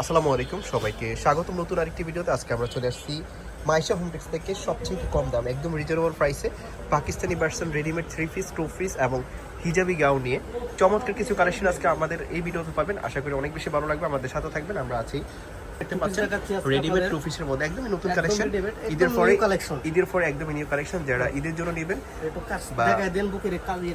আসসালামু আলাইকুম, সবাইকে স্বাগতম নতুন আরেকটি ভিডিওতে। আজকে আমরা চলে আসছি মাইশা হোমটেক্স থেকে সবচেয়ে কম দাম, একদম রিজনেবল প্রাইসে Pakistani version readymade three piece two piece এবং হিজাবি গাও নিয়ে। চমৎকার কিছু কালেকশন আজকে আমাদের এই ভিডিওতে পাবেন। আশা করি অনেক বেশি ভালো লাগবে। আমাদের সাথে থাকবেন, আমরা আছি দেখতে পাচ্ছেন? রেডিমেড। টু পিসের মধ্যে একদমই নতুন কালেকশন ঈদের পরে collection। ঈদের পরে একদমই নিউ কালেকশন যারা ঈদের জন্য নেবেন বা-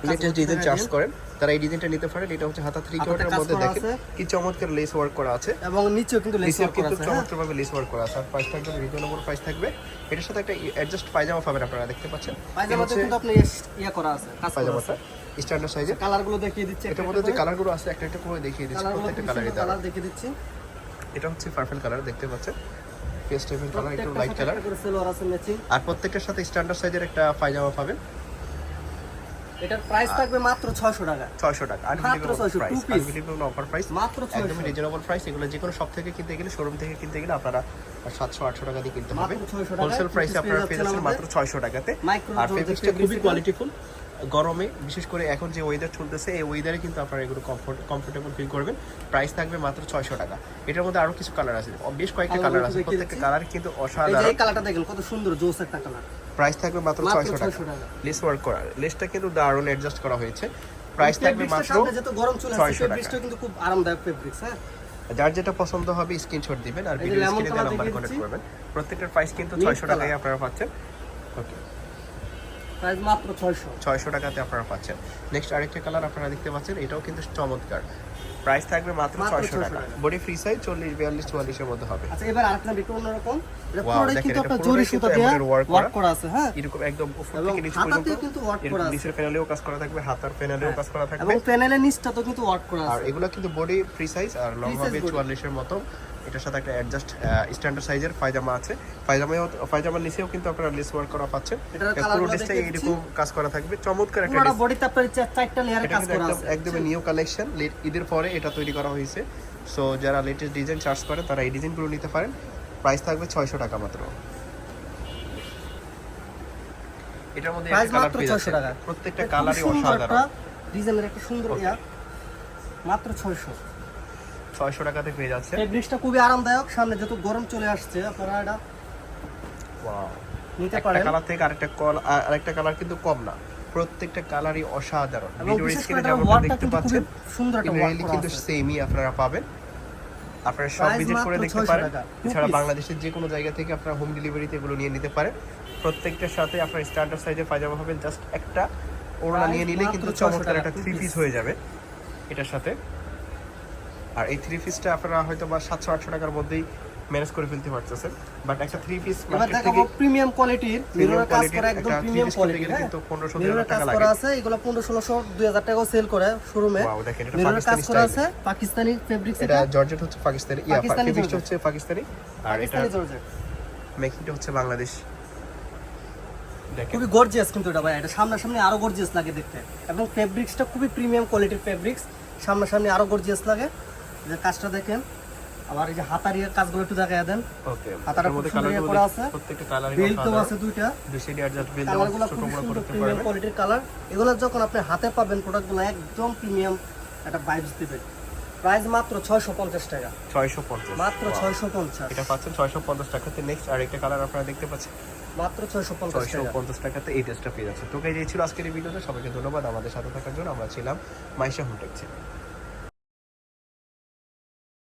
করতে ডিজাইন চার্জ করেন তারা এই ডিজাইনটা নিতে পারেন। এটা হচ্ছে হাতা থ্রি কোয়ার্টার মধ্যে দেখেন কি চমৎকার লেস ওয়ার্ক করা আছে। এবং নিচেও কিন্তু লেস করা কিন্তু আছে হ্যাঁ। চমৎকারভাবে লেস ওয়ার্ক করা আছে। আর প্রাইসটা একদম রিজনেবল প্রাইস থাকবে। এটার সাথে একটা অ্যাডজাস্ট পায়জামা পাবেন আপনারা দেখতে পাচ্ছেন? পায়জামাতে কিন্তু আপনি ইয়া করা আছে পায়জামাটা স্ট্যান্ডার্ড সাইজের কালারগুলো দেখিয়ে দিচ্ছি এটার মধ্যে যে কালারগুলো আছে একটা একটা করে দেখিয়ে দিচ্ছি প্রত্যেকটা কালারই কালার দেখিয়ে দিচ্ছি। এটা হচ্ছে পার্পল কালার দেখতে পাচ্ছেন? পেস্ট কালার একটু লাইট কালার আর প্রত্যেকটার সাথে স্ট্যান্ডার্ড সাইজের একটা পায়জামা পাবেন। এটার প্রাইস থাকবে মাত্র 600 টাকা। ছয়শো টাকা মাত্র 600, price two piece। Offer price মাত্র একদম রিজনেবল প্রাইস এগুলো যে কোনো শপ থেকে কিনতে গেলে শোরুম থেকে কিনতে গেলে আপনারা সাতশো আটশো টাকা দিয়ে কিনতে 600 টাকায় হোলসেল প্রাইসে আপনারা পেয়ে যাচ্ছেন মাত্র ছয়শো টাকাতে। আর ফেব্রিক্সটা খুবই কোয়ালিটিফুল গরমে বিশেষ করে এখন যে ওয়েদার চলতেছে এই ওয়েদারে কিন্তু আপনারা এগুলো কমফোর্ট কমফোর্টেবল ফিল করবেন। প্রাইস থাকবে মাত্র ছয়শো টাকা। এটার মধ্যে আরও কিছু কালার আছে। বেশ কয়েকটা কালার আছে। প্রত্যেকটা কালার কিন্তু অসাধারণ। এই কালারটা দেখেন কত সুন্দর জোস একটা কালার প্রাইস থাকবে মাত্র ছয়শো টাকা। লেস ওয়ার্ক করা লেসটা কিন্তু দারুণ অ্যাডজাস্ট করা হয়েছে। প্রাইস থাকবে মাত্র টাকা। কিন্তু খুব আরামদায়ক ফেব্রিক্স হ্যাঁ? যার যেটা পছন্দ হবে স্ক্রিনশট দিবেন আর ভিডিও স্ক্রিনে নাম্বার কন্ট্যাক্ট করবেন। প্রত্যেকটার প্রাইস কিন্তু ছয়শো টাকায় আপনারা পাচ্ছেন। ওকে প্রাইস মাত্র 600 ছয়শো টাকাতে আপনারা পাচ্ছেন। নেক্সট আরেকটা কালার আপনারা দেখতে পাচ্ছেন এটাও কিন্তু চমৎকার। প্রাইস থাকবে মাত্র মাত্র 600 টাকা। বডি ফ্রি সাইজ চল্লিশ বিয়াল্লিশ চুয়াল্লিশের মধ্যে হবে। আচ্ছা এবার আরেকটা একটু অন্যরকম। এটা Wow, কিন্তু আপনার জরি সুতা দিয়ে ওয়ার্ক করা। আছে হ্যাঁ। এরকম একদম উপর থেকে নিচে পর্যন্ত। কিন্তু এরকম করা আছে। নিচের প্যানেলেও কাজ করা থাকবে হাতার প্যানেলেও কাজ করা থাকবে। এবং প্যানেলের নিচটাতেও কিন্তু ওয়ার্ক করা আর এগুলো কিন্তু বডি ফ্রি সাইজ আর লং হবে body। চুয়াল্লিশের মতো। এটার সাথে একটা অ্যাডজাস্ট স্ট্যান্ডার্ড সাইজের পায়জামা আছে। পায়জামাও পায়জামার নিচেও কিন্তু আপনারা লেস ওয়ার্ক করা পাচ্ছেন। পুরো ড্রেসটাই এরকম কাজ করা থাকবে। চমৎকার একটা dress। বডিতে আপনার চারটা লেয়ারে কাজ করা আছে। একদমই নিউ কালেকশন ঈদের পরে এটা তৈরি করা হয়েছে। সো যারা লেটেস্ট ডিজাইন চার্জ করে তারা এই ডিজাইনগুলো নিতে পারেন। প্রাইস থাকবে ছয়শো টাকা মাত্র। এটার মধ্যে মাত্র পেয়ে 600 টাকা। প্রত্যেকটা কালারই অসাধারণ। ডিজাইনের একটা সুন্দর ইয়া। মাত্র 600 ছয়শো টাকাতে পেয়ে যাচ্ছে। ফেব্রিক্সটা খুবই আরামদায়ক। সামনে যত গরম চলে আসছে আপনারা এটা নিতে পারেন। কালার থেকে আরেকটা কল আরেকটা কালার কিন্তু কম না। প্রত্যেকটা কালারই অসাধারণ। ভিডিওর স্ক্রিনে যেমনটা দেখতে পাচ্ছেন সুন্দর একটা কিন্তু সেমই আপনারা পাবেন। আপনারা সব ভিজিট করে দেখতে পারেন। এছাড়া বাংলাদেশের যে কোনো জায়গা থেকে আপনারা হোম ডেলিভারিতে এগুলো নিয়ে নিতে পারেন। প্রত্যেকটার সাথে আপনার স্ট্যান্ডার্ড সাইজের পায়জামা পাবেন। জাস্ট একটা ওড়না নিয়ে নিলে কিন্তু চমৎকার একটা থ্রি পিস হয়ে যাবে। এটার সাথে। আর এই থ্রি পিসটা আপনারা হয়তো বা সাতশো আটশো টাকার মধ্যেই ম্যানেজ করে ফেলতে পারতেছেন। বাট একটা থ্রি পিস এবার দেখাবো প্রিমিয়াম কোয়ালিটির মিররের কাজ করা একদম প্রিমিয়াম 30 কোয়ালিটি কিন্তু 1500 মিররের কাজ করা আছে এগুলো 1500 1600 2000 টাকাও সেল করে শোরুমে মিররের কাজ করা আছে পাকিস্তানি ফেব্রিক্স এটা জর্জেট হচ্ছে পাকিস্তানি ইয়া হচ্ছে পাকিস্তানি। আর এটা মেকিংটা হচ্ছে বাংলাদেশ। খুবই গর্জিয়াস কিন্তু এটা ভাই এটা সামনাসামনি আরও গর্জিয়াস লাগে দেখতে। এবং ফেব্রিক্সটা খুবই প্রিমিয়াম কোয়ালিটির ফেব্রিক্স সামনাসামনি আরও গর্জিয়াস লাগে। যে কাজটা দেখেন আবার এই যে হাতার ইয়ে কাজগুলো একটু দেখায় দেন। ওকে হাতাটা খুব সুন্দর ইয়ে করা আছে। প্রত্যেকটা কালারই বেল্টও অসাধারণ আছে। দুইটা। দুই অ্যাডজাস্ট বেল কালারগুলো ছোট বড় করতে পারবেন। কোয়ালিটির কালার এগুলো যখন আপনি হাতে পাবেন প্রোডাক্টগুলো একদম প্রিমিয়াম একটা ভাইবস দিবে। প্রাইস মাত্র 650 টাকা। 650 মাত্র Wow. 650 এটা পাচ্ছেন 650 টাকাতে নেক্সট আরেকটা কালার আপনারা দেখতে পাচ্ছেন। মাত্র 650 টাকা। 650 টাকাতে এই ড্রেসটা পেয়ে যাচ্ছে তো এই ছিল আজকের এই ভিডিওতে সবাইকে ধন্যবাদ। আমাদের সাথে থাকার জন্য আমরা ছিলাম মাইশা হোমটেক্সে